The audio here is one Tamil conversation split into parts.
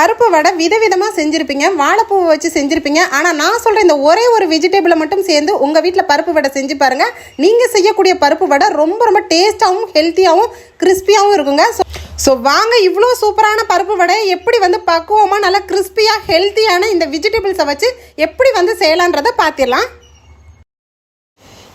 பருப்பு வடை விதவிதமாக செஞ்சுருப்பீங்க வாழைப்பூவை வச்சு செஞ்சுருப்பீங்க. ஆனால் நான் சொல்கிற இந்த ஒரே ஒரு வெஜிடபிளை மட்டும் சேர்ந்து உங்கள் வீட்டில் பருப்பு வடை செஞ்சு பாருங்கள் நீங்கள் செய்யக்கூடிய பருப்பு வடை ரொம்ப ரொம்ப டேஸ்ட்டாகவும் ஹெல்த்தியாகவும் கிறிஸ்பியாகவும் இருக்குங்க. ஸோ ஸோ வாங்க இவ்வளோ சூப்பரான பருப்பு வடை. எப்படி வந்து பக்குவமாக நல்லா கிறிஸ்பியாக ஹெல்த்தியான இந்த வெஜிடபிள்ஸை வச்சு எப்படி வந்து செய்யலான்றதை பார்த்திடலாம்.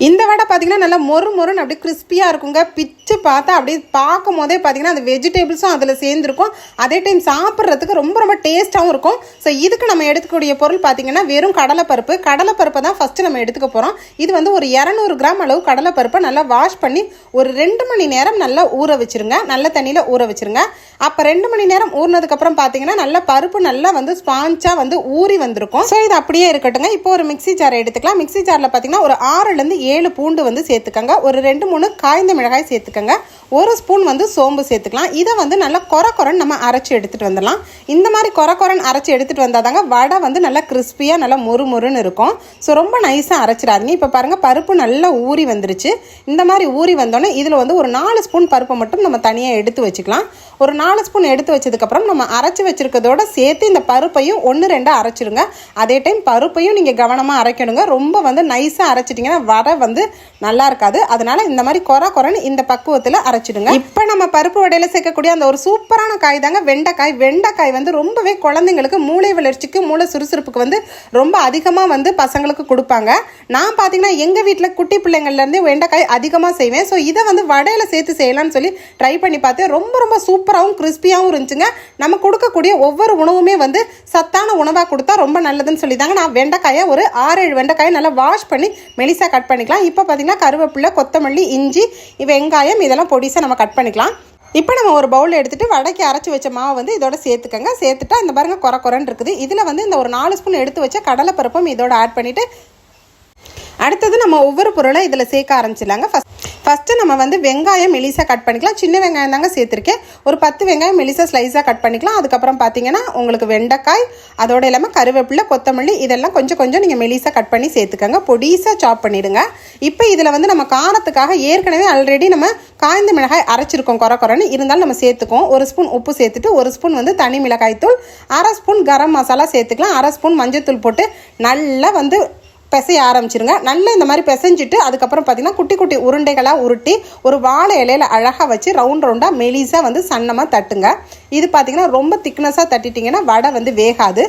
இந்த வடை பார்த்தீங்கன்னா நல்லா மொறு மொறுன்னு அப்படியே கிறிஸ்பியாக இருக்குங்க. பிச்சு பார்த்தா அப்படியே பார்க்கும் போதே பார்த்தீங்கன்னா அந்த வெஜிடபிள்ஸும் அதில் சேர்ந்துருக்கும். அதே டைம் சாப்பிட்றதுக்கு ரொம்ப ரொம்ப டேஸ்ட்டாகவும் இருக்கும். ஸோ இதுக்கு நம்ம எடுத்துக்கூடிய பொருள் பார்த்தீங்கன்னா வெறும் கடலைப்பருப்பு. கடலைப்பருப்பை தான் ஃபஸ்ட்டு நம்ம எடுத்துக்க போகிறோம் இது வந்து ஒரு இரநூறு கிராம் அளவு கடலைப்பருப்பை நல்லா வாஷ் பண்ணி ஒரு ரெண்டு மணி நேரம் நல்லா ஊற வச்சுருங்க. நல்ல தண்ணியில் ஊற வச்சுருங்க. அப்போ ரெண்டு மணி நேரம் ஊறினதுக்கப்புறம் பார்த்தீங்கன்னா நல்லா பருப்பு நல்லா வந்து ஸ்பாஞ்சாக வந்து ஊறி வந்திருக்கும். ஸோ இது அப்படியே இருக்கட்டுங்க இப்போ ஒரு மிக்ஸி ஜாரை எடுத்துக்கலாம். மிக்ஸி ஜாரில் பார்த்தீங்கன்னா ஒரு ஆறுலேருந்து ஏழு பூண்டு வந்து சேர்த்துக்கங்க. ஒரு ரெண்டு மூணு காய்ந்த மிளகாய் சேர்த்துக்கங்க. ஒரு ஸ்பூன் வந்து சோம்பு சேர்த்துக்கலாம். இதை வந்து நல்லா கொர கொரன்னு நம்ம அரைச்சி எடுத்துகிட்டு வந்துடலாம். இந்த மாதிரி கொர கொரன்னு அரைச்சி எடுத்துகிட்டு வந்தால் தாங்க வடை வந்து நல்லா கிறிஸ்பியாக நல்லா மொறு மொறுன்னு இருக்கும். ஸோ ரொம்ப நைஸாக அரைச்சிடாதீங்க. இப்போ பாருங்கள் பருப்பு நல்லா ஊறி வந்துருச்சு. இந்த மாதிரி ஊறி வந்தோடனே இதில் வந்து ஒரு நாலு ஸ்பூன் பருப்பை மட்டும் நம்ம தனியாக எடுத்து வச்சுக்கலாம். ஒரு நாலு ஸ்பூன் எடுத்து வச்சதுக்கப்புறம் நம்ம அரைச்சி வச்சிருக்கிறதோட சேர்த்து இந்த பருப்பையும் ஒன்று ரெண்டாக அரைச்சிருங்க. அதே டைம் பருப்பையும் நீங்கள் கவனமாக அரைக்கணுங்க. ரொம்ப வந்து நைஸாக அரைச்சிட்டிங்கன்னா வடை வந்து நல்லா இருக்காது. அதனால இந்த மாதிரி கொர கொரன்னு இந்த பக்குவத்தில் அரைச்சிடுங்க. இப்போ நம்ம பருப்பு வடையில் சேர்க்கக்கூடிய அந்த ஒரு சூப்பரான காய் தாங்க வெண்டைக்காய். வெண்டைக்காய் வந்து ரொம்பவே குழந்தைங்களுக்கு மூளை வளர்ச்சிக்கு மூளை சுறுசுறுப்புக்கு வந்து ரொம்ப அதிகமாக வந்து பசங்களுக்கு கொடுப்பாங்க. நான் பார்த்தீங்கன்னா எங்கள் வீட்டில் குட்டி பிள்ளைங்கள்லேருந்து வெண்டைக்காய் அதிகமாக செய்வேன். ஸோ இதை வந்து வடையில் சேர்த்து செய்யலாம்னு சொல்லி ட்ரை பண்ணி பார்த்தேன். ரொம்ப ரொம்ப சூப்பராகவும் கிறிஸ்பியாகவும் இருந்துச்சுங்க. நம்ம கொடுக்கக்கூடிய ஒவ்வொரு உணவுமே வந்து சத்தான உணவாக கொடுத்தா ரொம்ப நல்லதுன்னு சொல்லி தாங்க நான் வெண்டைக்காயை ஒரு ஆறு ஏழு வெண்டைக்காயை நல்லா வாஷ் பண்ணி மெலிசாக கட் பண்ணி பண்ணிக்கலாம். இப்போ பார்த்தீங்கன்னா கருவேப்பிலை கொத்தமல்லி இஞ்சி வெங்காயம் இதெல்லாம் பொடிசாக நம்ம கட் பண்ணிக்கலாம். இப்போ நம்ம ஒரு பவுல் எடுத்துகிட்டு வடைக்கு அரைச்சி வச்ச மாவை வந்து இதோட சேர்த்துக்கங்க. சேர்த்துட்டா இந்த பாருங்கள் குறை குறைன்னு இருக்குது. இதில் வந்து இந்த ஒரு நாலு ஸ்பூன் எடுத்து வச்ச கடலைப்பருப்பும் இதோட ஆட் பண்ணிவிட்டு அடுத்தது நம்ம ஒவ்வொரு பொருளை இதில் சேர்க்க ஆரம்பிச்சிடலாங்க. ஃபஸ்ட் ஃபஸ்ட்டு நம்ம வந்து வெங்காயம் மெலிசாக கட் பண்ணிக்கலாம். சின்ன வெங்காயம் தாங்க சேர்த்துருக்கேன். ஒரு பத்து வெங்காயம் மெலிசாக ஸ்லைஸாக கட் பண்ணிக்கலாம். அதுக்கப்புறம் பார்த்தீங்கன்னா உங்களுக்கு வெண்டைக்காய் அதோட இல்லாமல் கருவேப்பிலை கொத்தமல்லி இதெல்லாம் கொஞ்சம் கொஞ்சம் நீங்கள் மெலிசாக கட் பண்ணி சேர்த்துக்கோங்க. பொடிசாக சாப் பண்ணிவிடுங்க இப்போ இதில் வந்து நம்ம காரத்துக்காக ஏற்கனவே ஆல்ரெடி நம்ம காய்ந்த மிளகாய் அரைச்சிருக்கோம் குறை குறைன்னு இருந்தாலும் நம்ம சேர்த்துக்கோம் ஒரு ஸ்பூன் உப்பு சேர்த்துட்டு ஒரு ஸ்பூன் வந்து தனி மிளகாய் தூள் அரை ஸ்பூன் கரம் மசாலா சேர்த்துக்கலாம். அரை ஸ்பூன் மஞ்சள் தூள் போட்டு நல்லா வந்து பிசைய ஆரம்பிச்சிருங்க. நல்லா இந்த மாதிரி பிசைஞ்சிட்டு அதுக்கப்புறம் பார்த்திங்கன்னா குட்டி குட்டி உருண்டைகளாக உருட்டி ஒரு வாழை இலையில அழகாக வச்சு ரவுண்ட் ரவுண்டாக மெலிசாக வந்து சன்னமாக தட்டுங்க. இது பார்த்திங்கன்னா ரொம்ப திக்னஸாக தட்டிட்டிங்கன்னா வடை வந்து வேகாது.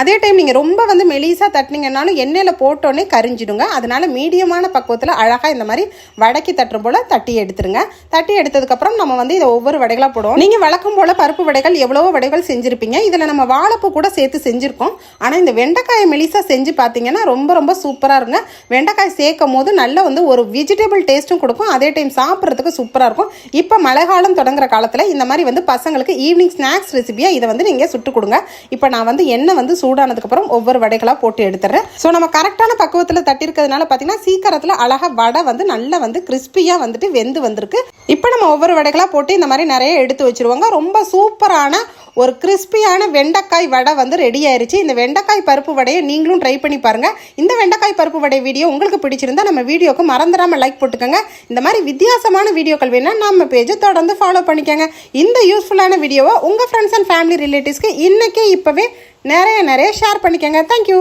அதே டைம் நீங்கள் ரொம்ப வந்து மெலிசாக தட்டினீங்கன்னாலும் எண்ணெயில் போட்டோன்னே கரிஞ்சிடுங்க. அதனால் மீடியமான பக்குவத்தில் அழகாக இந்த மாதிரி வடக்கி தட்டுற போல் தட்டி எடுத்துருங்க. தட்டி எடுத்ததுக்கப்புறம் நம்ம வந்து இதை ஒவ்வொரு வடைகளாக போடுவோம். நீங்கள் வழக்கம் போல் பருப்பு வடைகள் எவ்வளவோ வடைகள் செஞ்சுருப்பீங்க. இதில் நம்ம வாழைப்பூ கூட சேர்த்து செஞ்சுருக்கோம். ஆனால் இந்த வெண்டைக்காயை மெலிசாக செஞ்சு பார்த்தீங்கன்னா ரொம்ப ரொம்ப சூப்பராக இருங்க வெண்டைக்காய் சேர்க்கும் போது நல்ல வந்து ஒரு வெஜிடபிள் டேஸ்ட்டும் கொடுக்கும். அதே டைம் சாப்பிட்றதுக்கு சூப்பராக இருக்கும். இப்போ மழை காலம் தொடங்குற காலத்தில் இந்த மாதிரி வந்து பசங்களுக்கு ஈவினிங் ஸ்நாக்ஸ் ரெசிபியாக இதை வந்து நீங்கள் சுட்டு கொடுங்க. இப்போ நான் வந்து எண்ணெய் வந்து சூடானதுக்கப்புறம் ஒவ்வொரு வடைகளாக போட்டு எடுத்துறேன் ஸோ நம்ம கரெக்டான பக்குவத்தில் தட்டிருக்கிறதுனால பார்த்தீங்கன்னா சீக்கிரத்தில் அழகாக வடை வந்து நல்லா வந்து கிறிஸ்பியாக வந்துட்டு வெந்து வந்திருக்கு. இப்போ நம்ம ஒவ்வொரு வடைகளாக போட்டு இந்த மாதிரி நிறைய எடுத்து வச்சுருவாங்க. ரொம்ப சூப்பரான ஒரு கிறிஸ்பியான வெண்டைக்காய் வடை வந்து ரெடி ஆயிருச்சு. இந்த வெண்டைக்காய் பருப்பு வடையை நீங்களும் ட்ரை பண்ணி பாருங்கள் இந்த வெண்டைக்காய் பருப்பு வடை வீடியோ உங்களுக்கு பிடிச்சிருந்தா நம்ம வீடியோக்கு மறந்துடாமல் லைக் போட்டுக்கோங்க. இந்த மாதிரி வித்தியாசமான வீடியோக்கள் வேணால் நம்ம பேஜை தொடர்ந்து ஃபாலோ பண்ணிக்கோங்க. இந்த யூஸ்ஃபுல்லான வீடியோவை உங்கள் ஃப்ரெண்ட்ஸ் அண்ட் ஃபேமிலி ரிலேட்டிவ்ஸ்க்கு இன்றைக்கே இப்போவே நிறைய நிறைய ஷேர் பண்ணிக்கோங்க. தேங்க்யூ